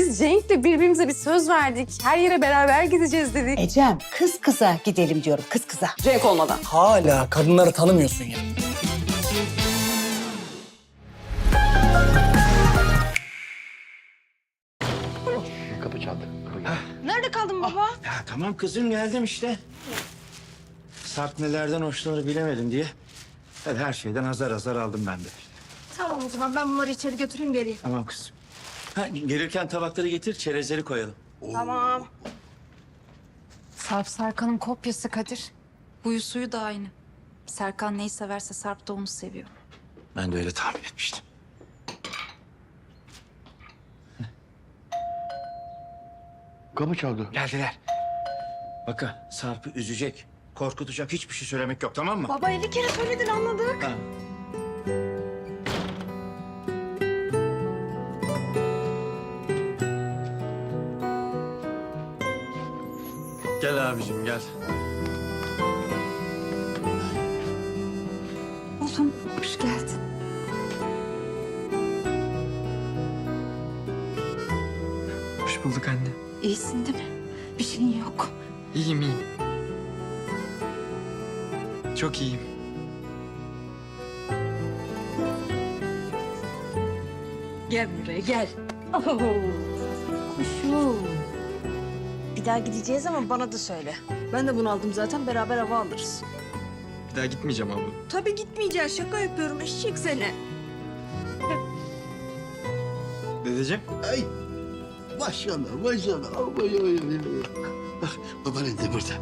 biz Cenk'le birbirimize bir söz verdik. Her yere beraber gideceğiz dedik. Ecem kız kıza gidelim diyorum kız kıza. Cenk olmadan. Hala kadınları tanımıyorsun ya. Kapı çaldı. Nerede kaldın baba? Ya tamam kızım geldim işte. Sarp nelerden hoşlanır bilemedim diye. Hadi her şeyden azar azar aldım ben de. Tamam o zaman ben bunları içeri götüreyim geleyim. Tamam kızım. Ha, gelirken tabakları getir, çerezleri koyalım. Tamam. Sarp Serkan'ın kopyası Kadir. Huyu suyu da aynı. Serkan neyi severse Sarp da onu seviyor. Ben de öyle tahmin etmiştim. Kapı çaldı. Geldiler. Bakın Sarp'ı üzecek, korkutacak hiçbir şey söylemek yok tamam mı? Baba 50 kere söyledin anladık. Ha. Gel abicim gel. Oğlum hoş geldin. Hoş bulduk anne. İyisin değil mi? Bir şeyin yok. İyiyim iyiyim. Çok iyiyim. Gel buraya gel. Kuşum. Bir daha gideceğiz ama bana da söyle. Ben de bunu aldım zaten beraber hava alırız. Bir daha gitmeyeceğim abla. Tabii gitmeyeceğiz şaka yapıyorum eşek seni. Dedeciğim. Ay. Maşallah maşallah. Ay, ay, ay. Bak babaanne de burada.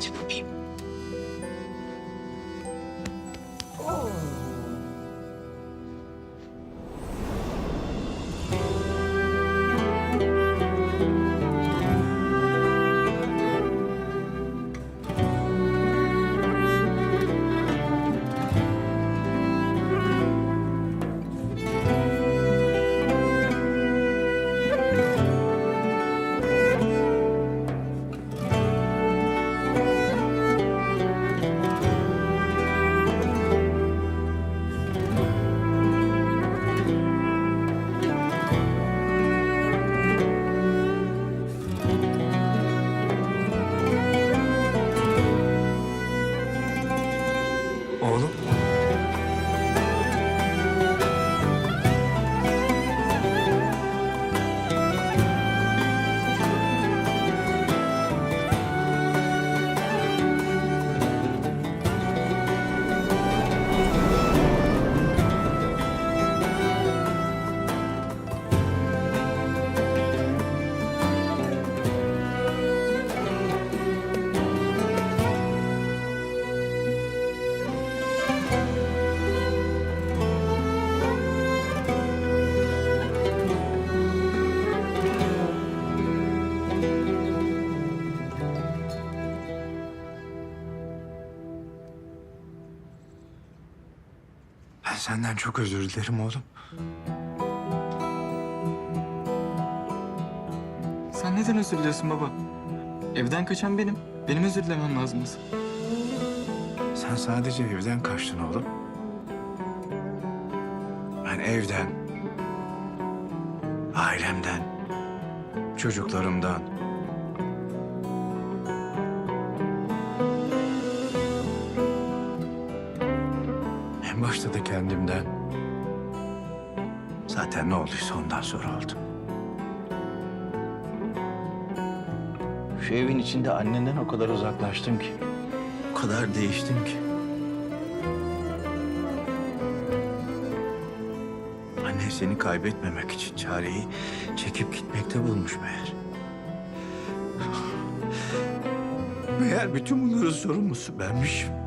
Canım Oğlum. Ben senden çok özür dilerim oğlum. Sen neden özür diliyorsun baba? Evden kaçan benim. Benim özür dilemem lazım. Sen sadece evden kaçtın oğlum. Ben evden, ailemden, çocuklarımdan, en başta da kendimden. Zaten ne olduysa ondan sonra oldu. Şu evin içinde annenden o kadar uzaklaştım ki. O kadar değiştim ki. Anne seni kaybetmemek için çareyi çekip gitmekte bulmuş meğer. Meğer bütün bunların sorumlusu benmişim.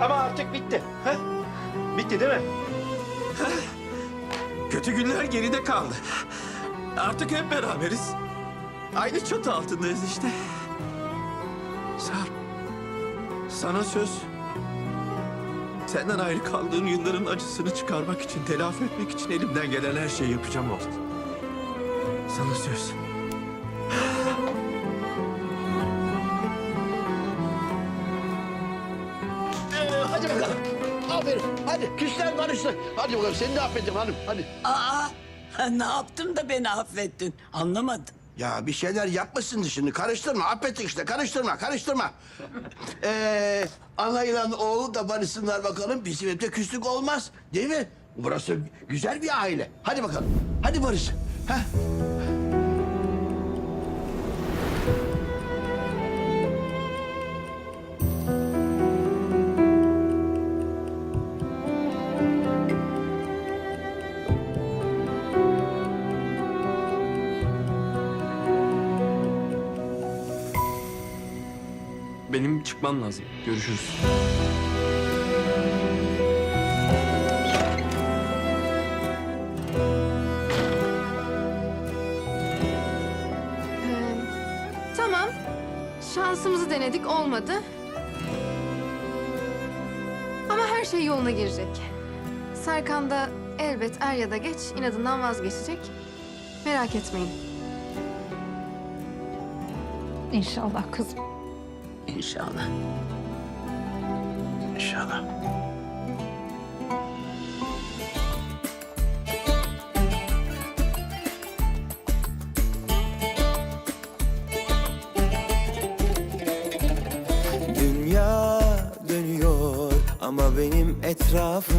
Ama artık bitti. Ha? Bitti değil mi? Kötü günler geride kaldı. Artık hep beraberiz. Aynı çatı altındayız işte. Sarp, sana söz. Senden ayrı kaldığım yılların acısını çıkarmak için, telafi etmek için elimden gelen her şeyi yapacağım oğlum. Sana söz. Hadi bakalım. Aferin. Hadi küsler barıştı. Hadi bakalım seni de affettim hanım. Hadi. Aa, ne yaptım da beni affettin? Anlamadım. Ya bir şeyler yapmışsın şimdi. Karıştırma. Affettik işte. Karıştırma. Karıştırma. Ee, anlayılan oğlu da barışsınlar bakalım. Bizim evde küslük olmaz. Değil mi? Burası güzel bir aile. Hadi bakalım. Hadi barış. Heh. Benim çıkmam lazım. Görüşürüz. Tamam. Şansımızı denedik olmadı. Ama her şey yoluna girecek. Serkan da elbet er ya da geç inadından vazgeçecek. Merak etmeyin. İnşallah kızım. İnşallah. İnşallah. Dünya dönüyor ama benim etrafım